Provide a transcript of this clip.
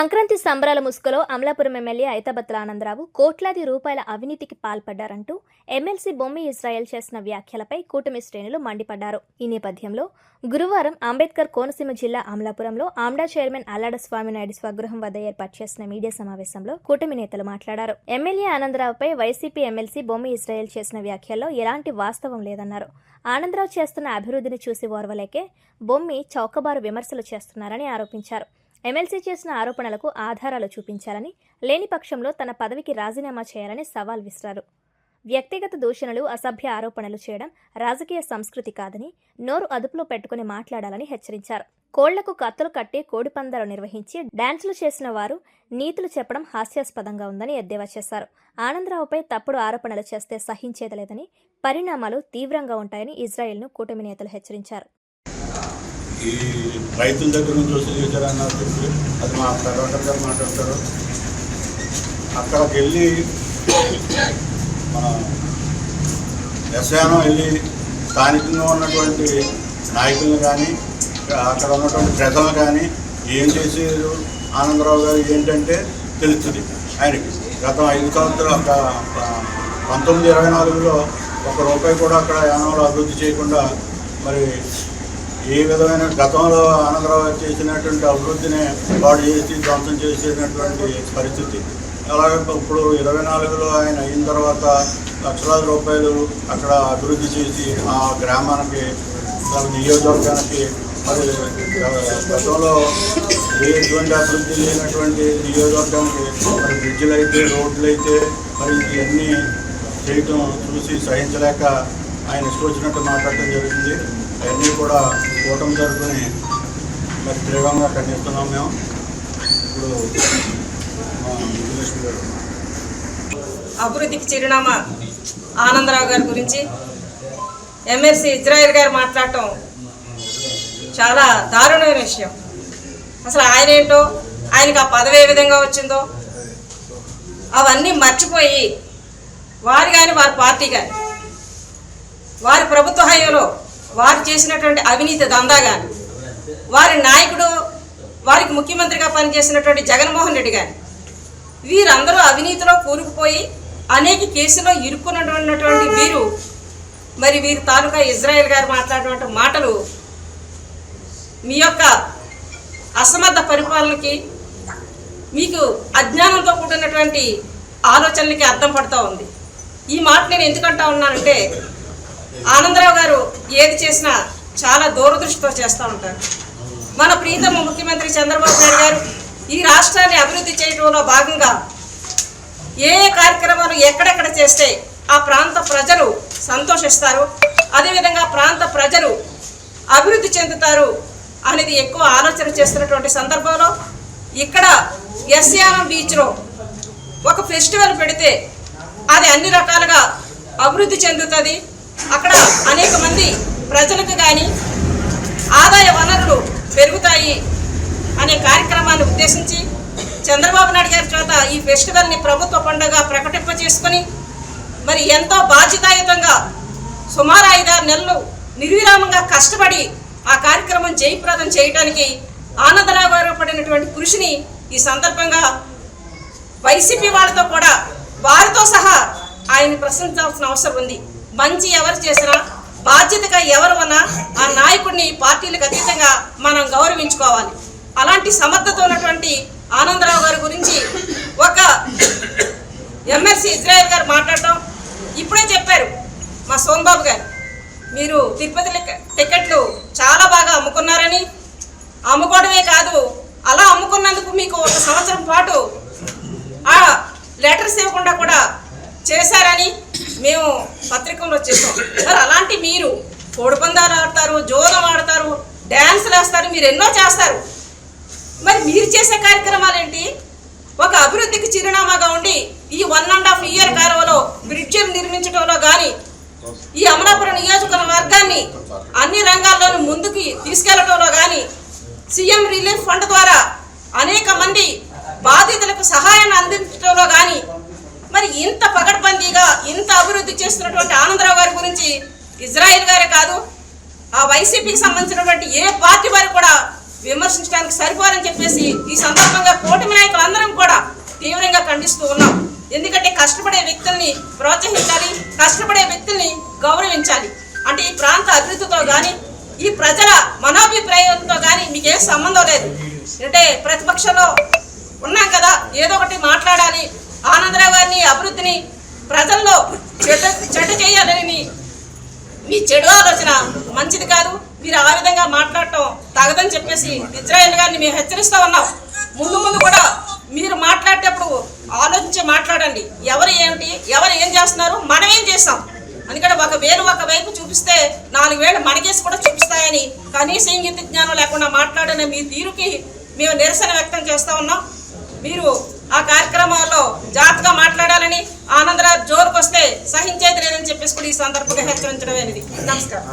సంక్రాంతి సంబరాల ముసుగులో అమలాపురం ఎమ్మెల్యే ఐతాబత్తుల ఆనందరావు కోట్లాది రూపాయల అవినీతికి పాల్పడ్డారంటూ ఎమ్మెల్సీ బొమ్మి ఇజ్రాయెల్ చేసిన వ్యాఖ్యలపై కూటమి శ్రేణులు మండిపడ్డారు. ఈ నేపథ్యంలో గురువారం అంబేద్కర్ కోనసీమ జిల్లా అమలాపురంలో ఆమ్డా చైర్మన్ అల్లాడ స్వామినాయుడు స్వగృహం వద్ద ఏర్పాటు చేసిన మీడియా సమావేశంలో కూటమి నేతలు మాట్లాడారు. ఎమ్మెల్యే ఆనందరావుపై వైసీపీ ఎమ్మెల్సీ బొమ్మి ఇజ్రాయెల్ చేసిన వ్యాఖ్యల్లో ఎలాంటి వాస్తవం లేదన్నారు. ఆనందరావు చేస్తున్న అభివృద్ధిని చూసి ఓర్వలేకే బొమ్మి చౌకబారు విమర్శలు చేస్తున్నారని ఆరోపించారు. ఎమ్మెల్సీ చేసిన ఆరోపణలకు ఆధారాలు చూపించాలని లేని పక్షంలో తన పదవికి రాజీనామా చేయాలని సవాల్ విసిరారు. వ్యక్తిగత దూషణలు అసభ్య ఆరోపణలు చేయడం రాజకీయ సంస్కృతి కాదని నోరు అదుపులో పెట్టుకుని మాట్లాడాలని హెచ్చరించారు. కోళ్ళకు కత్తులు కట్టి కోడిపందాలు నిర్వహించి డాన్సులు చేసిన వారు నీతులు చెప్పడం హాస్యాస్పదంగా ఉందని ఎద్దేవా చేశారు. ఆనందరావుపై తప్పుడు ఆరోపణలు చేస్తే సహించేదలేదని పరిణామాలు తీవ్రంగా ఉంటాయని ఇజ్రాయెల్ను కూటమి నేతలు హెచ్చరించారు. ఈ రైతుల దగ్గర నుంచి వసూలు చేశారన్నారు చెప్పి అది మా కలెక్టర్ గారు మాట్లాడతారు. అక్కడికి వెళ్ళి మన ఎస్యానం వెళ్ళి స్థానికంగా ఉన్నటువంటి నాయకులను కానీ అక్కడ ఉన్నటువంటి ప్రజలను కానీ ఏం చేసేది ఆనందరావు గారు ఏంటంటే తెలుస్తుంది ఆయనకి. గత ఐదు సంవత్సరాలు ఒక పంతొమ్మిది ఇరవై నాలుగులో ఒక రూపాయి కూడా అక్కడ యానంలో అభివృద్ధి చేయకుండా మరి ఏ విధమైన గతంలో ఆనందరావు చేసినటువంటి అభివృద్ధిని పాడు చేసి ధ్వంసం చేసినటువంటి పరిస్థితి. అలాగే ఇప్పుడు ఇరవై నాలుగులో ఆయన అయిన తర్వాత లక్షలాది రూపాయలు అక్కడ అభివృద్ధి చేసి ఆ గ్రామానికి నియోజకవర్గానికి మరి గతంలో ఎటువంటి అభివృద్ధి లేనటువంటి నియోజకవర్గానికి మరి బ్రిడ్జిలు అయితే రోడ్లు అయితే మరి ఇవన్నీ చేయటం చూసి సహించలేక ఆయన ఇష్టం వచ్చినట్టు మాట్లాడటం జరిగింది. అవన్నీ కూడా కూటమి తరఫుని మరి తీవ్రంగా ఖండిస్తున్నాం మేము. ఇప్పుడు మా విజయలక్ష్మి గారు. అభివృద్ధికి చిరునామా ఆనందరావు గారి గురించి ఎమ్మెల్సీ ఇజ్రాయెల్ గారు మాట్లాడటం చాలా దారుణమైన విషయం. అసలు ఆయన ఏంటో ఆయనకి ఆ పదవి ఏ విధంగా వచ్చిందో అవన్నీ మర్చిపోయి వారు కానీ వారి పార్టీ కానీ వారి ప్రభుత్వ హయాంలో వారు చేసినటువంటి అవినీతి దందా కానీ వారి నాయకుడు వారికి ముఖ్యమంత్రిగా పనిచేసినటువంటి జగన్మోహన్ రెడ్డి గారు వీరందరూ అవినీతిలో కూరుకుపోయి అనేక కేసులో ఇరుక్కున్నటువంటి వీరు మరి వీరి తాలూకా ఇజ్రాయెల్ గారు మాట్లాడినటువంటి మాటలు మీ యొక్క అసమర్థ పరిపాలనకి మీకు అజ్ఞానంతో కూడినటువంటి ఆలోచనలకి అర్థం పడుతూ ఉంది. ఈ మాట నేను ఎందుకంటా ఉన్నానంటే ఆనందరావు గారు ఏది చేసినా చాలా దూరదృష్టితో చేస్తూ ఉంటారు. మన ప్రీతమ ముఖ్యమంత్రి చంద్రబాబు నాయుడు గారు ఈ రాష్ట్రాన్ని అభివృద్ధి చేయడంలో భాగంగా ఏ ఏ కార్యక్రమాలు ఎక్కడెక్కడ చేస్తే ఆ ప్రాంత ప్రజలు సంతోషిస్తారు అదేవిధంగా ప్రాంత ప్రజలు అభివృద్ధి చెందుతారు అనేది ఎక్కువ ఆలోచన చేస్తున్నటువంటి సందర్భంలో ఇక్కడ ఎస్యానం బీచ్లో ఒక ఫెస్టివల్ పెడితే అది అన్ని రకాలుగా అభివృద్ధి చెందుతుంది. అక్కడ అనేక మంది ప్రజలకు కానీ ఆదాయ వనరులు పెరుగుతాయి అనే కార్యక్రమాన్ని ఉద్దేశించి చంద్రబాబు నాయుడు గారి చేత ఈ ఫెస్టివల్ని ప్రభుత్వ పండుగ ప్రకటింప చేసుకొని మరి ఎంతో బాధ్యతాయుతంగా సుమారు ఐదారు నెలలు నిర్విరామంగా కష్టపడి ఆ కార్యక్రమం జయప్రదం చేయడానికి ఆనందరావు గారు పడినటువంటి కృషిని ఈ సందర్భంగా వైసీపీ వాళ్ళతో కూడా వారితో సహా ఆయన ప్రశంసించాల్సిన అవసరం ఉంది. మంచి ఎవరు చేసినా బాధ్యతగా ఎవరు ఉన్నా ఆ నాయకుడిని పార్టీలకు అతీతంగా మనం గౌరవించుకోవాలి. అలాంటి సమర్థత ఉన్నటువంటి ఆనందరావు గారి గురించి ఒక ఎమ్మెల్సీ ఇజ్రాయల్ గారు మాట్లాడటం ఇప్పుడే చెప్పారు మా సోమబాబు గారు. మీరు తిరుపతి టికెట్లు చాలా బాగా అమ్ముకున్నారని. అమ్ముకోవడమే కాదు అలా అమ్ముకున్నందుకు మీకు ఒక సంవత్సరం పాటు ఆ లెటర్స్ ఇవ్వకుండా కూడా చేశారని మేము పత్రికల్లో చేస్తాం మరి అలాంటి మీరు కోడిపందాలు ఆడతారు జోదం ఆడతారు డ్యాన్సులు వేస్తారు మీరు ఎన్నో చేస్తారు. మరి మీరు చేసే కార్యక్రమాలు ఏంటి? ఒక అభివృద్ధికి చిరునామాగా ఉండి ఈ వన్ అండ్ హాఫ్ ఇయర్ కాలంలో బ్రిడ్జిలు నిర్మించడంలో కానీ ఈ అమలాపురం నియోజకవర్గాన్ని అన్ని రంగాల్లోనూ ముందుకు తీసుకెళ్ళడంలో కానీ సీఎం రిలీఫ్ ఫండ్ ద్వారా అనేక మంది బాధితులకు సహాయాన్ని అందించడంలో కానీ మరి ఇంత ఇంత అభివృద్ధి చేస్తున్నటువంటి ఆనందరావు గారి గురించి ఇజ్రాయిల్ గారే కాదు ఆ వైసీపీకి సంబంధించినటువంటి ఏ పార్టీ వారు కూడా విమర్శించడానికి సరిపోరని చెప్పేసి ఈ సందర్భంగా కూటమి నాయకులందరం కూడా తీవ్రంగా ఖండిస్తూ ఉన్నాం. ఎందుకంటే కష్టపడే వ్యక్తుల్ని ప్రోత్సహించాలి కష్టపడే వ్యక్తుల్ని గౌరవించాలి. అంటే ఈ ప్రాంత అభివృద్ధితో కానీ ఈ ప్రజల మనోభిప్రాయంతో కానీ మీకేం సంబంధం లేదు. అంటే ప్రతిపక్షంలో ఉన్నాం కదా ఏదో ఒకటి మాట్లాడాలి. ఆనందరావు గారిని అభివృద్ధిని ప్రజల్లో చెడ్డ చెడ్డ చేయాలని మీ- చెడు ఆలోచన మంచిది కాదు. మీరు ఆ విధంగా మాట్లాడటం తగదని చెప్పేసి ఇజ్రాయెల్ గారిని మేము హెచ్చరిస్తూ ఉన్నాం. ముందు ముందు కూడా మీరు మాట్లాడేటప్పుడు ఆలోచించి మాట్లాడండి. ఎవరు ఏంటి ఎవరు ఏం చేస్తున్నారు మనం ఏం చేస్తాం? అందుకని ఒక వేలు ఒక వైపు చూపిస్తే నాలుగు వేలు మనకేసి కూడా చూపిస్తాయని కనీస ఇంగిత జ్ఞానం లేకుండా మాట్లాడిన మీ తీరుకి మేము నిరసన వ్యక్తం చేస్తూ ఉన్నాం. మీరు ఆ కార్యక్రమాల్లో జాగ్రత్తగా మాట్లాడాలని ఆనందరావు జోరుకొస్తే సహించేది లేదని చెప్పేసి కూడా ఈ సందర్భంగా హెచ్చరించడం అనేది. నమస్కారం.